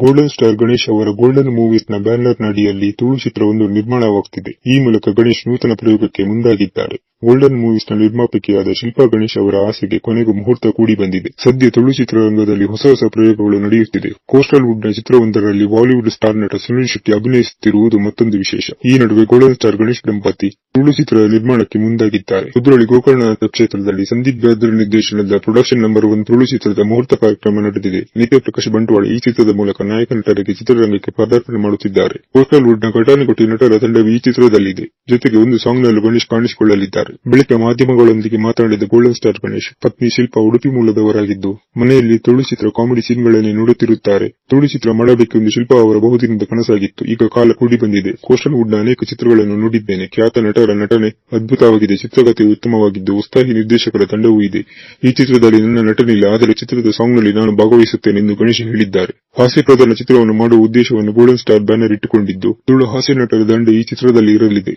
Golden star Ganesh ಅವರ golden ಮೂವೀಸ್ನ banner ಅಡಿಯಲ್ಲಿ ತುಳು ಚಿತ್ರವೊಂದು ನಿರ್ಮಾಣವಾಗುತ್ತಿದೆ ಈ ಮೂಲಕ ಗಣೇಶ್ ನೂತನ ಪ್ರಯೋಗಕ್ಕೆ ಮುಂದಾಗಿದ್ದಾರೆ. ಗೋಲ್ಡನ್ ಮೂವೀಸ್ನ ನಿರ್ಮಾಪಕಿಯಾದ ಶಿಲ್ಪಾ ಗಣೇಶ್ ಅವರ ಆಸೆಗೆ ಕೊನೆಗೂ ಮುಹೂರ್ತ ಕೂಡಿ ಬಂದಿದೆ. ಸದ್ಯ ತುಳು ಚಿತ್ರರಂಗದಲ್ಲಿ ಹೊಸ ಹೊಸ ಪ್ರಯೋಗಗಳು ನಡೆಯುತ್ತಿದೆ. ಕೋಸ್ಟಲ್ ವುಡ್ನ ಚಿತ್ರವೊಂದರಲ್ಲಿ ಬಾಲಿವುಡ್ ಸ್ಟಾರ್ ನಟ ಸುನಿಲ್ ಶೆಟ್ಟಿ ಅಭಿನಯಿಸುತ್ತಿರುವುದು ಮತ್ತೊಂದು ವಿಶೇಷ. ಈ ನಡುವೆ ಗೋಲ್ಡನ್ ಸ್ಟಾರ್ ಗಣೇಶ್ ದಂಪತಿ ತುಳು ಚಿತ್ರದ ನಿರ್ಮಾಣಕ್ಕೆ ಮುಂದಾಗಿದ್ದಾರೆ. ಕುದ್ರೋಳಿ ಗೋಕರ್ಣನಾಥ ಕ್ಷೇತ್ರದಲ್ಲಿ ಸಂದೀಪ್ ಬೇದ್ರ ನಿರ್ದೇಶನದ ಪ್ರೊಡಕ್ಷನ್ ನಂಬರ್ ಒನ್ ತುಳು ಚಿತ್ರದ ಮುಹೂರ್ತ ಕಾರ್ಯಕ್ರಮ ನಡೆದಿದೆ. ನಿತ್ಯ ಪ್ರಕಾಶ್ ಬಂಟ್ವಾಳ ಈ ಚಿತ್ರದ ಮೂಲಕ ನಾಯಕ ನಟರಿಗೆ ಚಿತ್ರರಂಗಕ್ಕೆ ಪದಾರ್ಪಣೆ ಮಾಡುತ್ತಿದ್ದಾರೆ. ಕೋಸ್ಟಲ್ ವುಡ್ನ ಘಟಾನುಘಟಿ ನಟರ ತಂಡವು ಈ ಚಿತ್ರದಲ್ಲಿದೆ. ಜೊತೆಗೆ ಒಂದು ಸಾಂಗ್ ನಲ್ಲೂ ಗಣೇಶ್ ಕಾಣಿಸಿಕೊಳ್ಳಲಿದ್ದಾರೆ. ಬಳಿಕ ಮಾಧ್ಯಮಗಳೊಂದಿಗೆ ಮಾತನಾಡಿದ ಗೋಲ್ಡನ್ ಸ್ಟಾರ್ ಗಣೇಶ್, ಪತ್ನಿ ಶಿಲ್ಪಾ ಉಡುಪಿ ಮೂಲದವರಾಗಿದ್ದು, ಮನೆಯಲ್ಲಿ ತುಳು ಚಿತ್ರ ಕಾಮಿಡಿ ಸೀನ್ಗಳನ್ನೇ ನೋಡುತ್ತಿರುತ್ತಾರೆ. ತುಳು ಚಿತ್ರ ಮಾಡಬೇಕೆಂದು ಶಿಲ್ಪಾ ಅವರ ಬಹುದಿನದ ಕನಸಾಗಿತ್ತು. ಈಗ ಕಾಲ ಕೂಡಿ ಬಂದಿದೆ. ಕೋಸ್ಟಲ್ ವುಡ್ನ ಅನೇಕ ಚಿತ್ರಗಳನ್ನು ನೋಡಿದ್ದೇನೆ. ಖ್ಯಾತ ನಟರ ನಟನೆ ಅದ್ಭುತವಾಗಿದೆ. ಚಿತ್ರಕಥೆ ಉತ್ತಮವಾಗಿದ್ದು, ಉತ್ಸಾಹಿ ನಿರ್ದೇಶಕರ ತಂಡವೂ ಇದೆ. ಈ ಚಿತ್ರದಲ್ಲಿ ನನ್ನ ನಟನಿಲ್ಲ. ಆದರೆ ಚಿತ್ರದ ಸಾಂಗ್ನಲ್ಲಿ ನಾನು ಭಾಗವಹಿಸುತ್ತೇನೆ ಎಂದು ಗಣೇಶ್ ಹೇಳಿದ್ದಾರೆ. ಹಾಸ್ಯ ಪ್ರಧಾನ ಚಿತ್ರವನ್ನು ಮಾಡುವ ಉದ್ದೇಶವನ್ನು ಗೋಲ್ಡನ್ ಸ್ಟಾರ್ ಬ್ಯಾನರ್ ಇಟ್ಟುಕೊಂಡಿದ್ದು ತುಳು ಹಾಸ್ಯ ನಟರ ದಂಡೆ ಈ ಚಿತ್ರದಲ್ಲಿ ಇರಲಿದೆ.